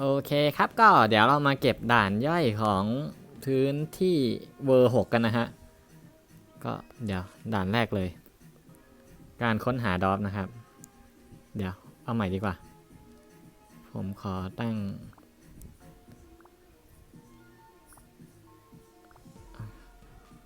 โอเคครับก็เดี๋ยวเรามาเก็บด่านย่อยของพื้นที่เวอร์หกกันนะฮะ ก็เดี๋ยวด่านแรกเลย การค้นหาดอฟนะครับ เดี๋ยวเอาใหม่ดีกว่า ผมขอตั้ง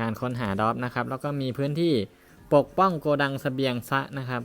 การค้นหาดอฟนะครับ แล้วก็มีพื้นที่ปกป้องโกดังเสบียงซะนะครับ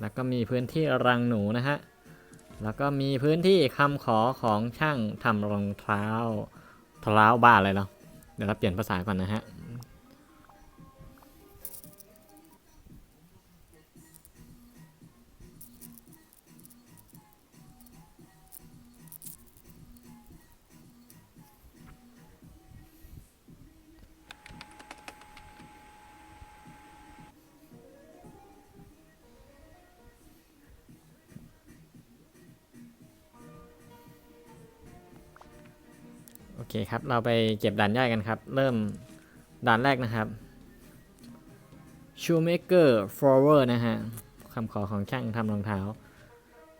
แล้วก็มีพื้นที่รังหนูนะฮะ แล้วก็มีพื้นที่คำขอของช่างทำรองเท้าเท้าบ้าเลยเนาะเดี๋ยวเราเปลี่ยนภาษาก่อนนะฮะ อเคครับ เราไปเก็บด่านย่อยกันครับ เริ่มด่านแรกนะครับ shoemaker flower นะฮะคำขอของช่างทำรองเท้า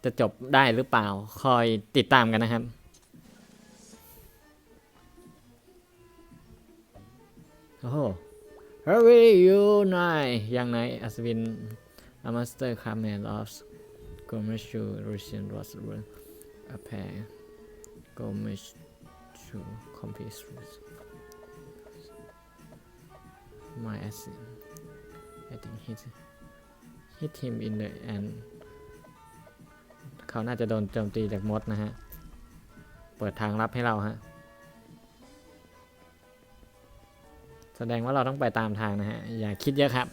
จะจบได้หรือเปล่า คอยติดตามกันนะครับโอ้โห Hurry you นายยังไงอัศวิน a master command of commercial Russian was a pair Gomes to compete with my asset. I think hit hit him in the end เขาน่าจะโดนโจมตีจากมดนะฮะ เปิดทางลับให้เราฮะ แสดงว่าเราต้องไปตามทางนะฮะ อย่าคิดเยอะครับ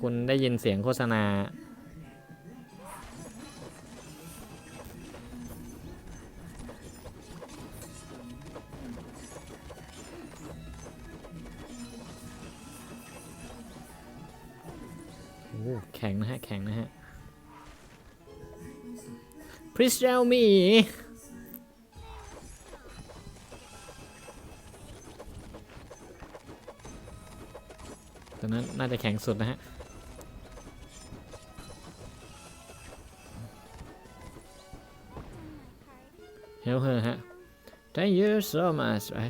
คุณได้ยินเสียงโฆษณา Please tell me ตัวนั้นน่าจะแข็งสุดนะฮะ Help her ฮะ Thank you so much I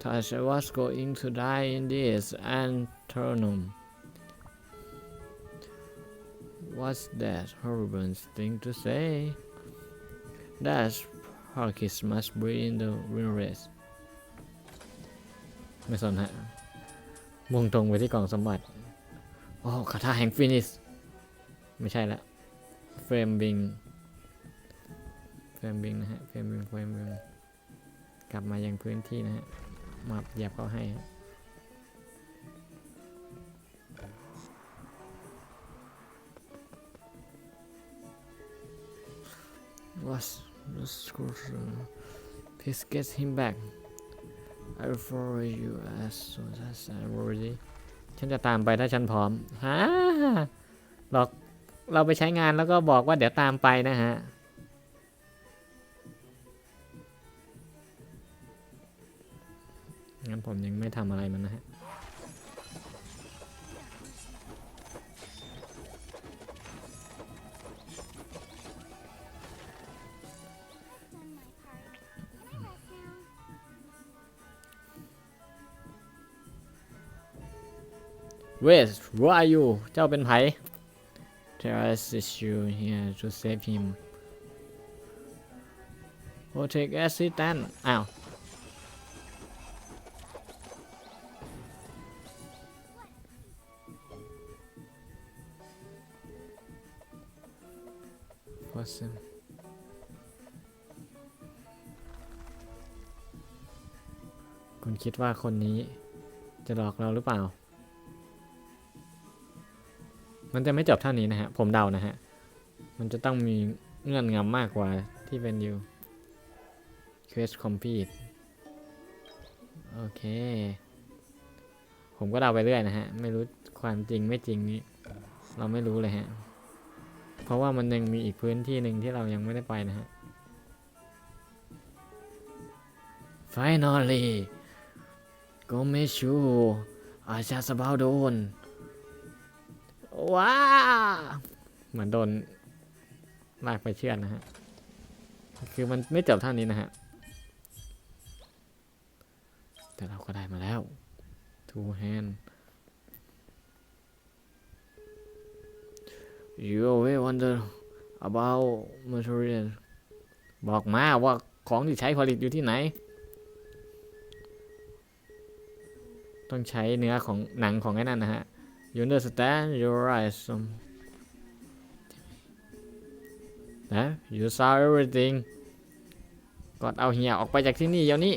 thought I was going to die in this antronum What's that horrible thing to say? That's Harkis must be in the race ไม่สนฮะมุ่งตรงไปที่กล่องสมบัติ โอ้คาถาแห่งฟินิสไม่ใช่ละเฟรมบิงเฟรมบิงนะฮะ เฟรมบิงเฟรมบิงกลับมายังพื้นที่นะฮะมาเหยียบเขาให้ฮะ Was the scorpion? Please get him back. I will follow you as soon as I'm ready. ฉันจะตามไปถ้าฉันพร้อมฮ่าหลอกเราไปใช้งานแล้วก็บอกว่าเดี๋ยวตามไปนะฮะ งั้นผมยังไม่ทำอะไรมันนะฮะ Wait who are you เจ้าเป็นไผ There is you here to save him Protect assistant อ้าว Person คุณคิดว่าคนนี้จะหลอกเราหรือเปล่า มันจะไม่จบเท่านี้นะฮะ ผมเดานะฮะ มันจะต้องมีเงื่อนงำมากกว่าที่เป็นอยู่ Quest complete โอเค ผมก็เดาไปเรื่อยนะฮะ ไม่รู้ความจริงไม่จริงนี้ เราไม่รู้เลยฮะ เพราะว่ามันยังมีอีกพื้นที่หนึ่งที่เรายังไม่ได้ไปนะฮะ Finally go make sure I just about done ว้ ว้าเหมือนโดนลากไปเชือดนะฮะ คือมันไม่จบเท่านี้นะฮะ แต่เราก็ได้มาแล้ว two hand you always wonder about material บอกมาว่าของที่ใช้ผลิตอยู่ที่ไหน ต้องใช้เนื้อของหนังของไอ้นั่นนะฮะ you understand your eyes um, นะ you saw everything กดเอาเหียออกไปจากที่นี่เดี๋ยวนี้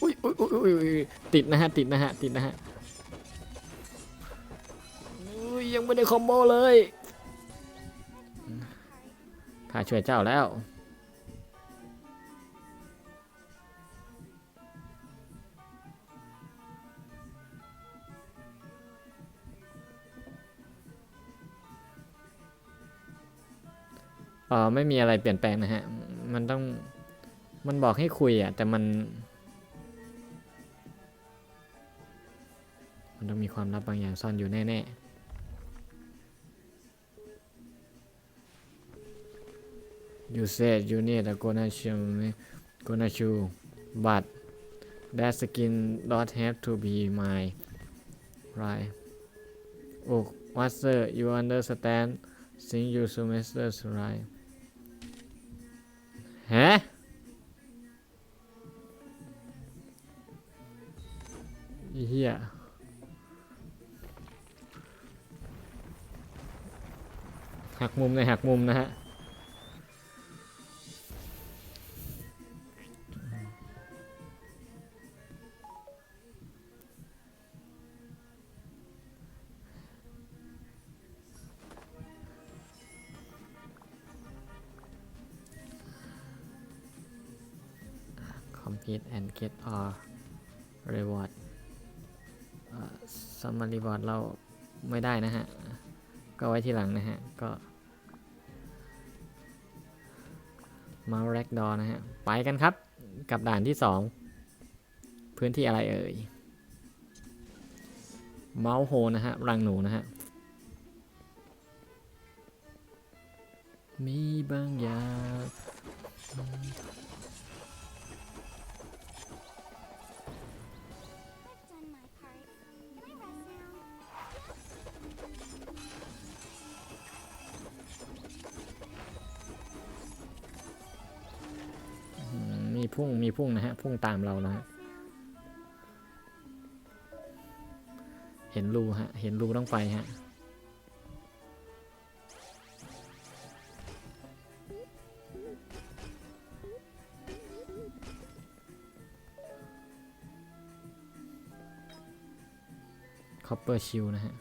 อุ้ยอุ้ยอุ้ยอุ้ยอุ้ยติดนะฮะ ติดนะฮะ ติดนะฮะอุ้ยยังไม่ได้คอมโบเลยข้าช่วยเจ้าแล้ว ออไม่มีอะไรเปลี่ยนแปลงนะฮะ มันต้อง มันบอกให้คุยอะ แต่มัน มันต้องมีความลับบางอย่างซ่อนอยู่แน่ๆ You said you need a gonna show me gonna show but that skin don't have to be mine right oh master you understand think you semester right ฮะเหี้ยหักมุมในหักมุมนะฮะ compete and get all reward ซัมมารีบอร์ดเราไม่ได้นะฮะ ก็ไว้ที่หลังนะฮะ ก็มาแร็กดอนะฮะ ไปกันครับ กับด่านที่สองพื้นที่อะไรเอ่ย เมาส์โฮนะฮะ รังหนูนะฮะ มีบางอย่าง พุ่งมีพุ่งนะฮะพุ่งตามเรานะฮะเห็นรูฮะเห็นรูต้องไปฮะคอปเปอร์ชิลนะฮะ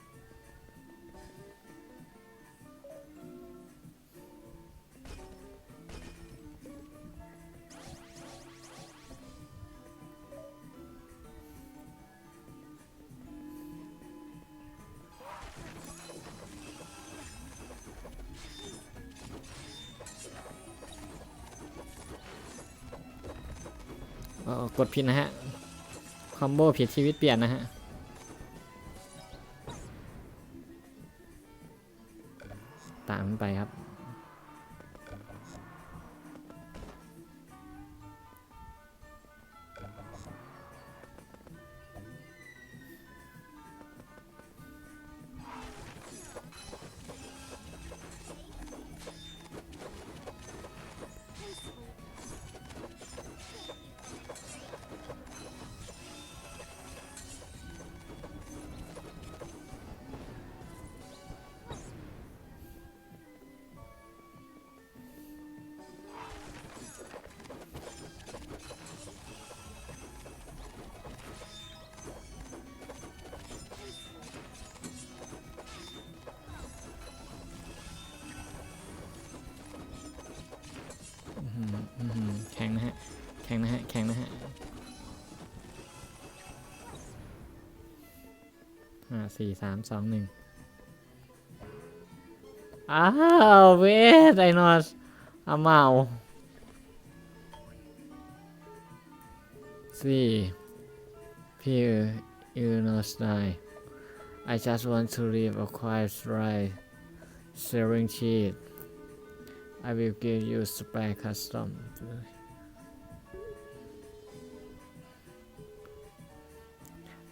กดผิดนะฮะ คอมโบผิดชีวิตเปลี่ยนนะฮะ ตามไปครับ ข็งนะฮะแข็งนะฮะห้าสี่สามสองหนึ่งอ้าวเวทไดโนสอาเมาสี่พี่อิลโนสไน I just want to leave a quiet ride selling cheese I will give you spare custom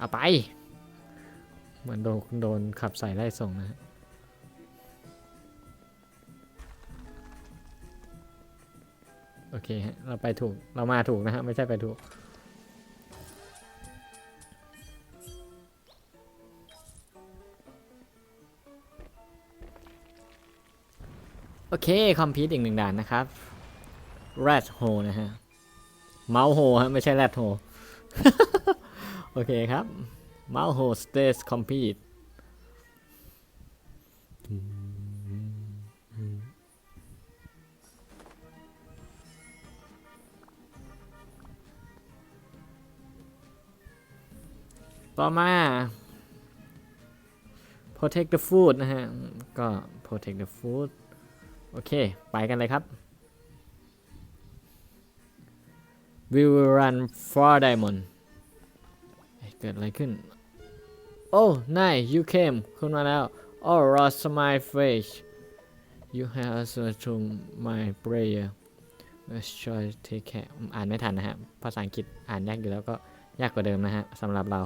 เอาไป เหมือนโดนโดนขับใส่ไล่ส่งนะฮะโอเคฮะ เราไปถูก เรามาถูกนะฮะ ไม่ใช่ไปถูก โอเค คอมพิวต์อีกหนึ่งด่านนะครับ rat hole นะฮะ เมาส์โฮฮะ ไม่ใช่ rat hole โอเคครับเมาส์โฮ stage complete ต่อมา protect the food นะฮะ ก็ protect the food โอเค ไปกันเลยครับ we will run for diamond เกิดอะไรขึ้น โอ้นาย you came คุณมาแล้ว oh lost my face you have answered to my prayer let's try to take care อ่านไม่ทันนะฮะ ภาษาอังกฤษอ่านยากอยู่แล้วก็ยากกว่าเดิมนะฮะสำหรับเรา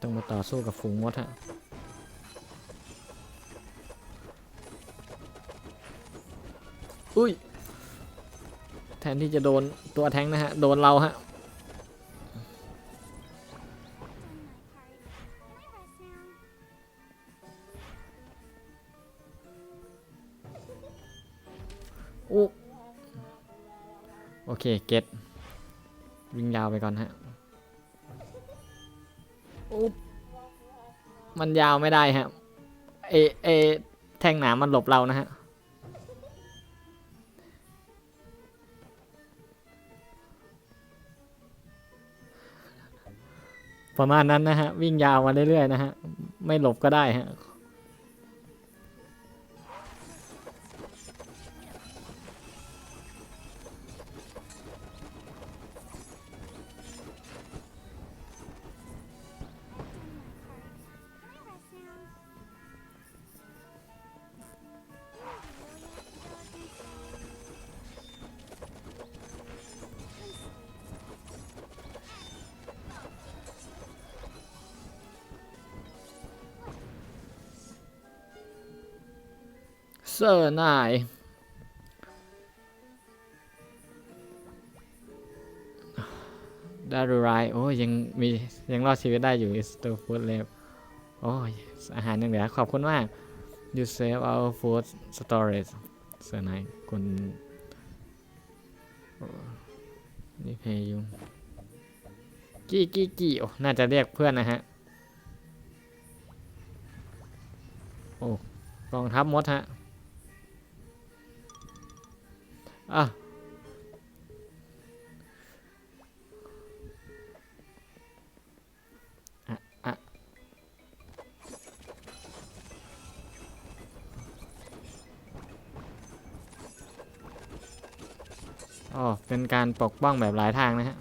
ต้องมาต่อสู้กับฝูงมดฮะ อุ้ย แทนที่จะโดนตัวแทงนะฮะ โดนเราฮะอุ๊โอเค เก็ตวิ่งยาวไปก่อนฮะอุ๊บมันยาวไม่ได้ฮะเอเอแท่งหนามมันหลบเรานะฮะ ประมาณนั้นนะฮะ วิ่งยาวมาเรื่อยๆนะฮะ ไม่หลบก็ได้ฮะ เซอร์นายได้ดูไรโอ้ยยังมียังรอดชีวิตได้อยู่สตูฟูดเลฟโอ้ยอาหารยังเหลือขอบคุณมาก you save our food storage เซอร์นายคุณนี่เพยุงกี้กี้กี้โอ้น่าจะเรียกเพื่อนนะฮะ โอ้กองทัพมดฮะ อะอ๋อเป็นการปกป้องแบบหลายทางนะฮะ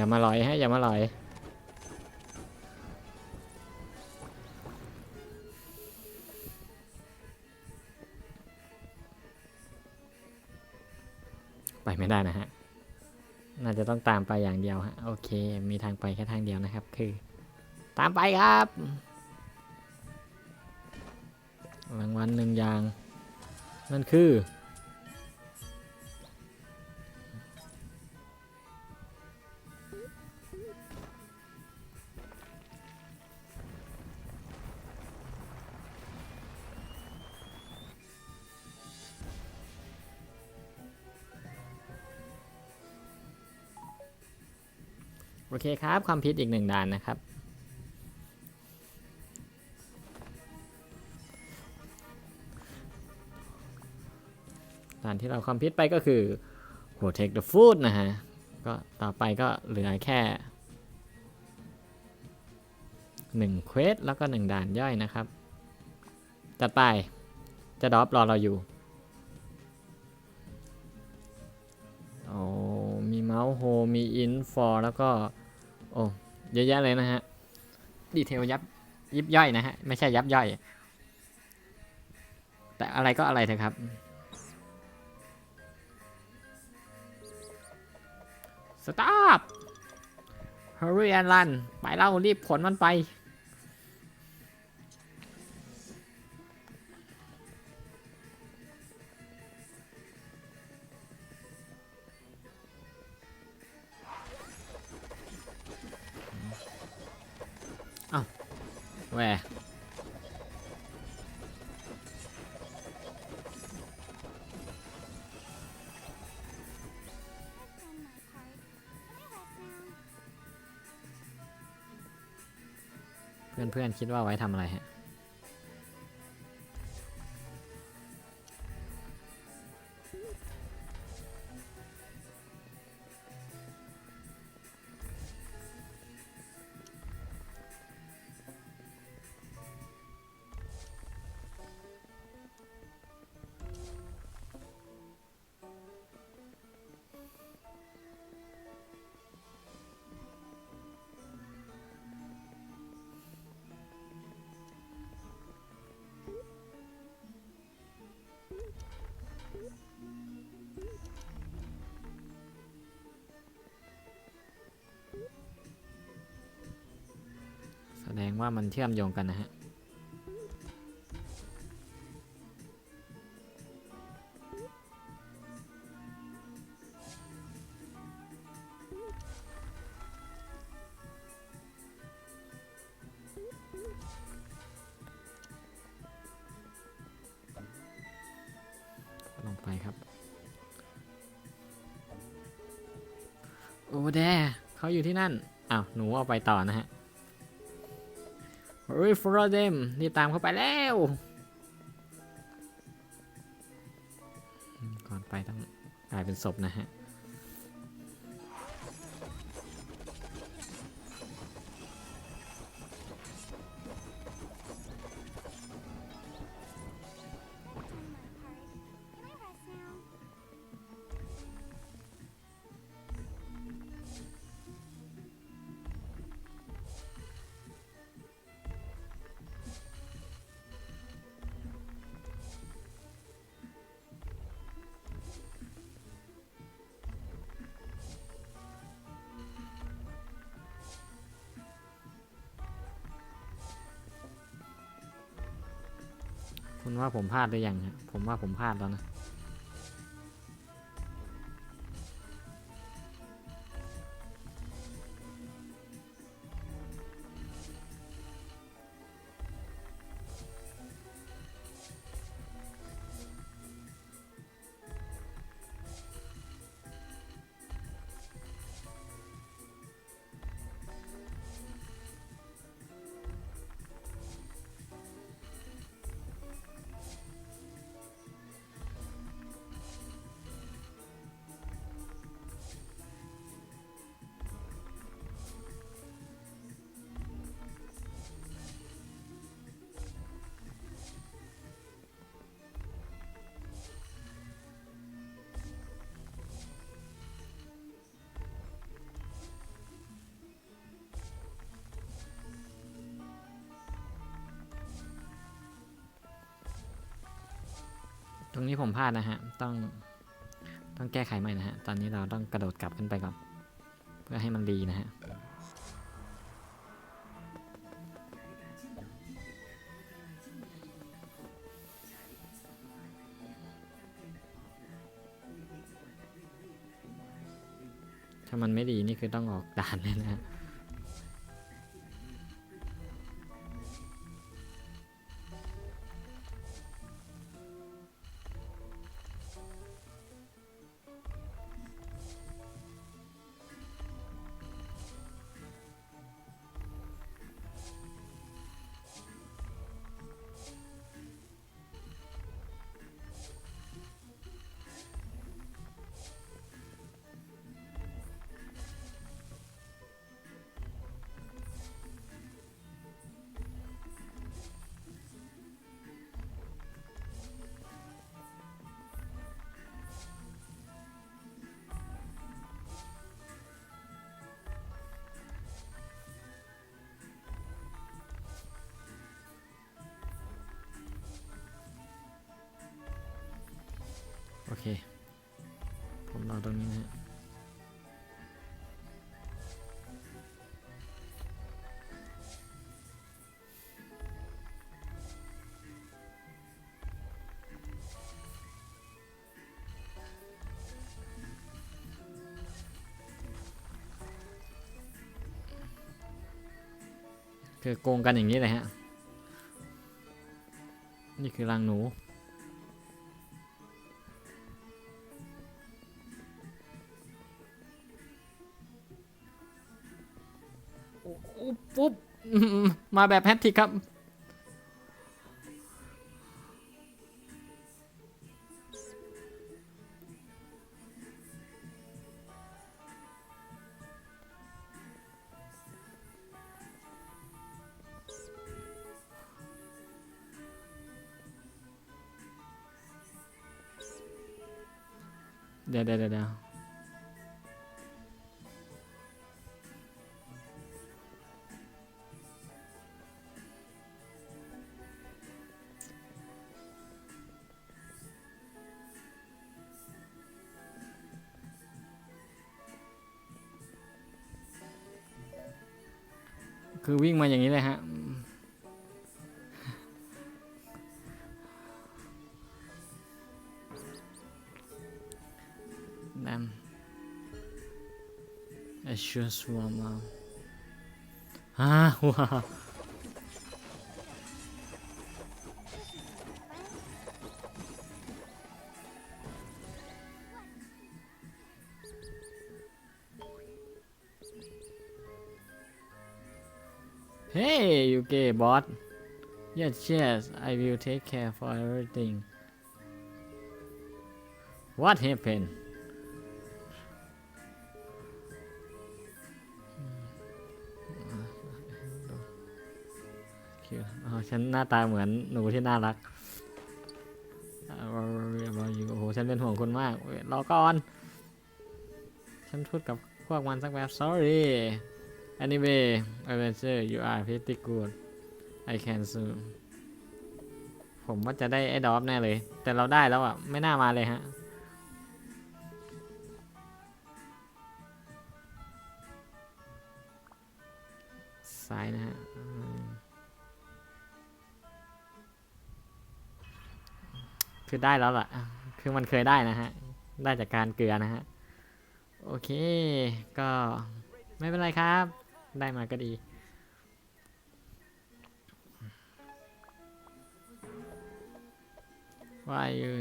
อย่ามาลอยฮะอย่ามาลอยไปไม่ได้นะฮะ น่าจะต้องตามไปอย่างเดียวฮะ โอเค มีทางไปแค่ทางเดียวนะครับ คือ ตามไปครับ รางวัลหนึ่งอย่าง นั่นคือ เคครับ ความพิษอีกหนึ่งด่านนะครับ ด่านที่เราความพิษไปก็คือ protect the food นะฮะ ก็ต่อไปก็เหลือแค่หนึ่งเควสแล้วก็หนึ่งด่านย่อยนะครับจัดไปจะดรอปรอเราอยู่ โอ้มีเมาส์โฮมีอินฟอร์แล้วก็ โอ้เยอะแยะเลยนะฮะ ดีเทลยับยิบย่อยนะฮะ ไม่ใช่ยับย่อย แต่อะไรก็อะไรเถอะครับ สตาร์ hurry and run ไปเล่ารีบขนมันไป เพื่อนๆคิดว่าไว้ทำอะไรฮะ ดงว่ามันเชื่อมโยงกันนะฮะลงไปครับ โอ้แดเขาอยู่ที่นั่น อ้าว หนูเอาไปต่อนะฮะ เฮ้ยฟรอเดมนี่ตามเข้าไปแล้ว ก่อนไปต้องกลายเป็นศพนะฮะ คุณว่าผมพลาดหรือยังฮะผมว่าผมพลาดแล้วนะ ตรงนี้ผมพลาดนะฮะ ต้อง ต้องแก้ไขใหม่นะฮะ ตอนนี้เราต้องกระโดดกลับขึ้นไปก่อน เพื่อให้มันดีนะฮะ ถ้ามันไม่ดีนี่คือต้องออกด่านเลยนะฮะ เค ผมรอตรงนี้นะฮะคือโกงกันอย่างนี้เลยฮะ นี่คือรังหนู มาแบบแฮตทิกครับเดี๋ยวเดี๋ยวเดี๋ยว คือวิ่งมาอย่างนี้เลยฮะ Damn. I should swam out. ฮ่า ว้าวเฮ้ยยูเกบอส yes yes I will take care for everything what happened คิวอ๋อฉันหน้าตาเหมือนหนูที่น่ารักโอ้โห ฉันเป็นห่วงคุณมากรอก่อน ฉันพูดกับพวกมันสักแบบ sorry anyway adventure you are pretty good I can soon ผมว่าจะได้ไอ้ดอฟแน่เลย แต่เราได้แล้วอะ ไม่น่ามาเลยฮะ ซ้ายนะฮะ คือได้แล้วล่ะ คือมันเคยได้นะฮะ ได้จากการเกลือนะฮะ โอเค ก็ไม่เป็นไรครับ ได้มาก็ดี Why are you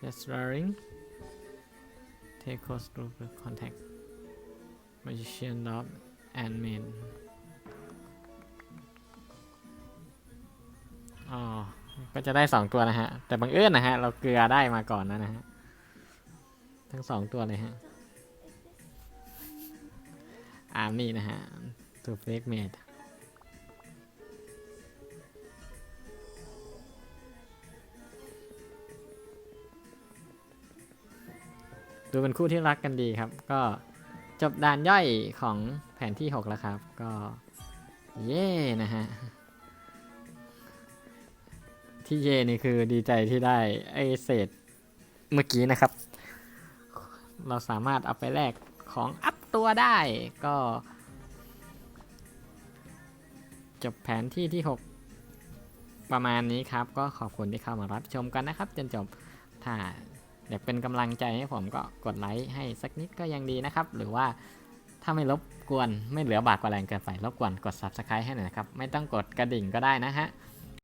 just swearing? Take close look at contact magician dog and main อ๋อ ก็จะได้สองตัวนะฮะ แต่บังเอิญนะฮะ เราเกลือได้มาก่อนนะนะฮะ ทั้งสองตัวเลยฮะ อาร์มี่นะฮะตัวเฟกเมดดูเป็นคู่ที่รักกันดีครับ ก็จบด่านย่อยของแผนที่ 6 แล้วครับ ก็ เย่นะฮะ ที่เย่นี่คือดีใจที่ได้ไอเศษเมื่อกี้นะครับ เราสามารถเอาไปแลกของ ตัวได้ก็ จบแผนที่ที่ 6 ประมาณนี้ครับ ก็ขอบคุณที่เข้ามารับชมกันนะครับ จนจบถ้าอยากเป็นกำลังใจให้ผมก็กดไลค์ให้สักนิดก็ยังดีนะครับ หรือว่าถ้าไม่รบกวนไม่เหลือบากกว่าแรงเกินไปรบกวนกด subscribe ให้หน่อยนะครับ ไม่ต้องกดกระดิ่งก็ได้นะฮะ